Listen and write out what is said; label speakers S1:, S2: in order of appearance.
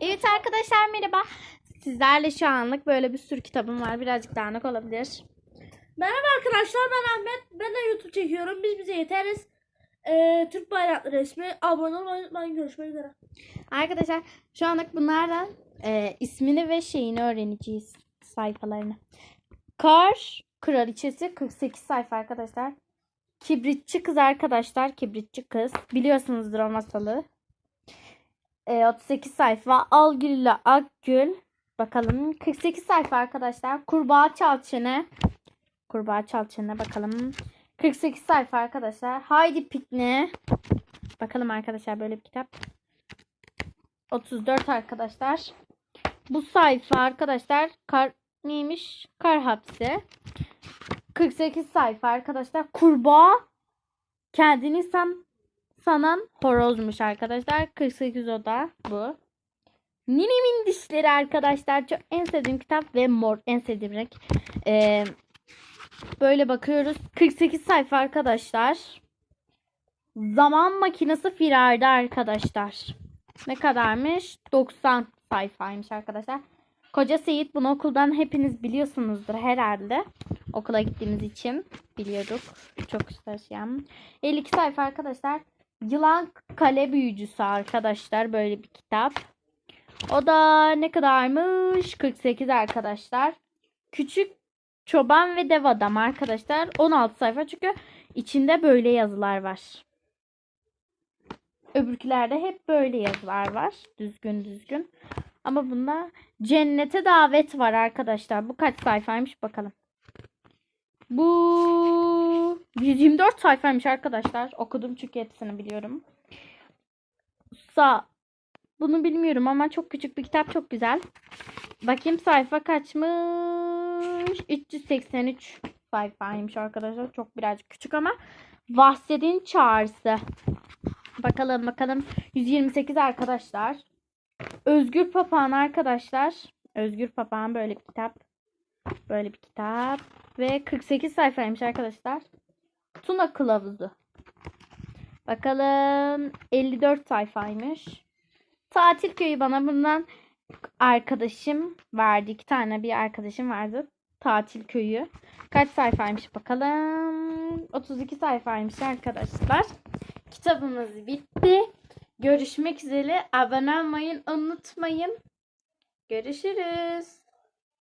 S1: Evet arkadaşlar merhaba. Sizlerle şu anlık böyle bir sürü kitabım var. Birazcık dağınık olabilir.
S2: Merhaba arkadaşlar ben Ahmet. Ben de YouTube çekiyorum. Biz bize yeteriz. Ee, Türk bayraklı resmi. Abone olmayı unutmayın. Görüşmek üzere.
S1: Arkadaşlar şu anlık bunlardan e, ismini ve şeyini öğreneceğiz. Sayfalarını. Kar Kraliçesi 48 sayfa arkadaşlar. Kibritçi kız arkadaşlar. Kibritçi kız. Biliyorsunuzdur o masalı. E, 38 sayfa. Algül ile Akgül. Bakalım. 48 sayfa arkadaşlar. Kurbağa Çalçene. Kurbağa Çalçene bakalım. 48 sayfa arkadaşlar. Haydi Pikne. Bakalım arkadaşlar böyle bir kitap. 34 arkadaşlar. Bu sayfa arkadaşlar kar neymiş? Kar hapsi. 48 sayfa arkadaşlar. Kurbağa kendini san, sanan horozmuş arkadaşlar. 48 oda bu. Ninemin dişleri arkadaşlar. Çok en sevdiğim kitap ve mor en sevdiğim renk. Ee, böyle bakıyoruz. 48 sayfa arkadaşlar. Zaman makinesi firarda arkadaşlar. Ne kadarmış? 90 sayfaymış arkadaşlar. Koca Seyit bunu okuldan hepiniz biliyorsunuzdur herhalde. Okula gittiğimiz için biliyorduk. Çok taşıyan. 52 sayfa arkadaşlar. Yılan Kale Büyücüsü arkadaşlar. Böyle bir kitap. O da ne kadarmış? 48 arkadaşlar. Küçük Çoban ve Dev Adam arkadaşlar. 16 sayfa çünkü içinde böyle yazılar var. Öbürkülerde hep böyle yazılar var. Düzgün düzgün. Ama bunda cennete davet var arkadaşlar. Bu kaç sayfaymış bakalım. Bu 124 sayfaymış arkadaşlar. Okudum çünkü hepsini biliyorum. Sa bunu bilmiyorum ama çok küçük bir kitap çok güzel. Bakayım sayfa kaçmış? 383 sayfaymış arkadaşlar. Çok birazcık küçük ama Vahsedin Çağrısı. Bakalım bakalım. 128 arkadaşlar. Özgür Papağan arkadaşlar. Özgür Papağan böyle bir kitap. Böyle bir kitap. Ve 48 sayfaymış arkadaşlar. Tuna Kılavuzu. Bakalım 54 sayfaymış. Tatil köyü bana bundan arkadaşım verdi. İki tane bir arkadaşım vardı. Tatil köyü. Kaç sayfaymış bakalım. 32 sayfaymış arkadaşlar. Kitabımız bitti. Görüşmek üzere. Abone olmayı unutmayın. Görüşürüz.